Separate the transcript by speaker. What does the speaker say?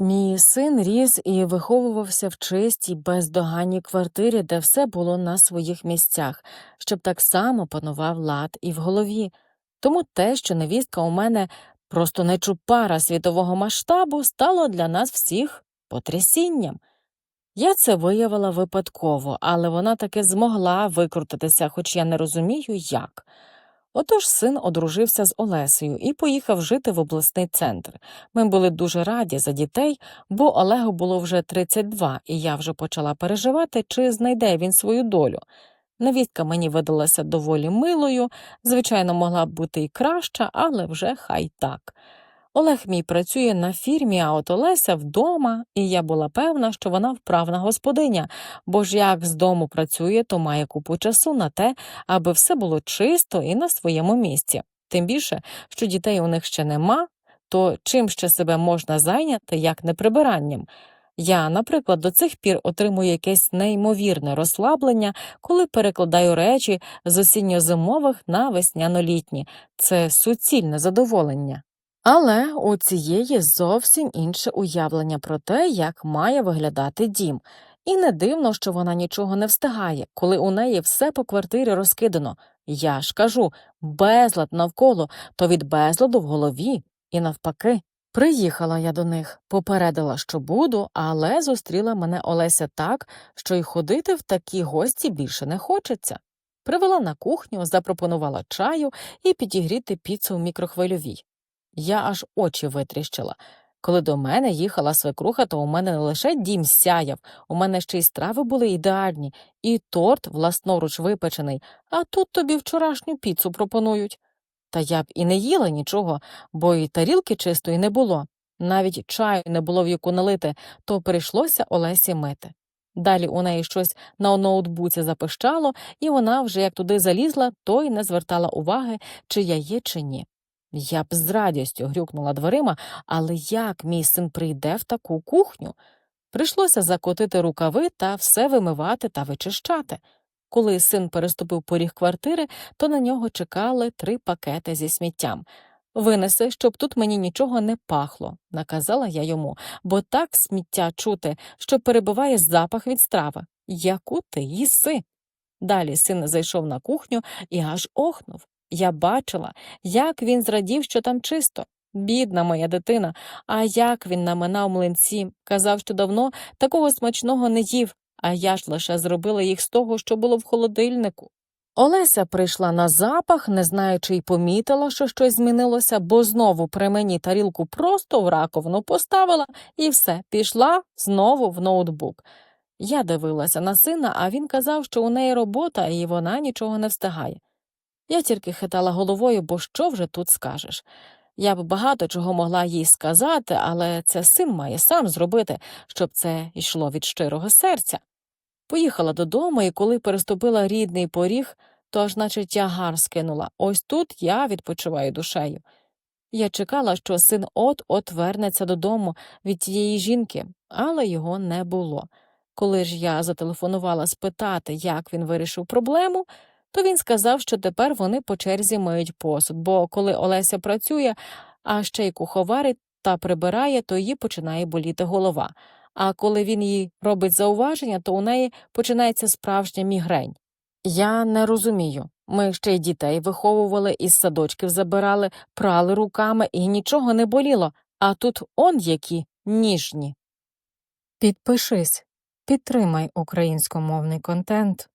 Speaker 1: Мій син ріс і виховувався в чистій, бездоганній квартирі, де все було на своїх місцях, щоб так само панував лад і в голові. Тому те, що невістка у мене просто нечупара світового масштабу, стало для нас всіх потрясінням. Я це виявила випадково, але вона таки змогла викрутитися, хоч я не розумію, як. Отож син одружився з Олесею і поїхав жити в обласний центр. Ми були дуже раді за дітей, бо Олегу було вже 32, і я вже почала переживати, чи знайде він свою долю. Невістка мені видалася доволі милою, звичайно, могла б бути і краща, але вже хай так. Олег мій працює на фірмі, а от Олеся вдома, і я була певна, що вона вправна господиня, бо ж як з дому працює, то має купу часу на те, аби все було чисто і на своєму місці. Тим більше, що дітей у них ще нема, то чим ще себе можна зайняти, як не прибиранням. Я, наприклад, до цих пір отримую якесь неймовірне розслаблення, коли перекладаю речі з осінньо-зимових на весняно-літні. Це суцільне задоволення. Але у цієї зовсім інше уявлення про те, як має виглядати дім. І не дивно, що вона нічого не встигає, коли у неї все по квартирі розкидано. Я ж кажу, безлад навколо, то від безладу в голові, і навпаки. Приїхала я до них, попередила, що буду, але зустріла мене Олеся так, що й ходити в такі гості більше не хочеться. Привела на кухню, запропонувала чаю і підігріти піцу в мікрохвильовій. Я аж очі витріщила. Коли до мене їхала свекруха, то у мене не лише дім сяяв, у мене ще й страви були ідеальні, і торт власноруч випечений, а тут тобі вчорашню піцу пропонують. Та я б і не їла нічого, бо і тарілки чистої не було. Навіть чаю не було в яку налити, то прийшлося Олесі мити. Далі у неї щось на ноутбуці запищало, і вона вже як туди залізла, то й не звертала уваги, чи я є, чи ні. Я б з радістю грюкнула дверима, але як мій син прийде в таку кухню? Прийшлося закотити рукави та все вимивати та вичищати. Коли син переступив поріг квартири, то на нього чекали три пакети зі сміттям. Винеси, щоб тут мені нічого не пахло, наказала я йому, бо так сміття чути, що перебиває запах від страви. Яку ти їси? Далі син зайшов на кухню і аж охнув. Я бачила, як він зрадів, що там чисто. Бідна моя дитина, а як він наминав млинці, казав, що давно такого смачного не їв, а я ж лише зробила їх з того, що було в холодильнику. Олеся прийшла на запах, не знаючи й помітила, що щось змінилося, бо знову при мені тарілку просто в раковину поставила і все, пішла знову в ноутбук. Я дивилася на сина, а він казав, що у неї робота і вона нічого не встигає. Я тільки хитала головою, бо що вже тут скажеш. Я б багато чого могла їй сказати, але це син має сам зробити, щоб це йшло від щирого серця. Поїхала додому, і коли переступила рідний поріг, то аж наче тягар скинула. Ось тут я відпочиваю душею. Я чекала, що син от-от вернеться додому від тієї жінки, але його не було. Коли ж я зателефонувала спитати, як він вирішив проблему, то він сказав, що тепер вони по черзі миють посуд, бо коли Олеся працює, а ще й куховарить та прибирає, то їй починає боліти голова. А коли він їй робить зауваження, то у неї починається справжня мігрень. Я не розумію. Ми ще й дітей виховували, із садочків забирали, прали руками і нічого не боліло, а тут он які ніжні. Підпишись, підтримай українськомовний контент.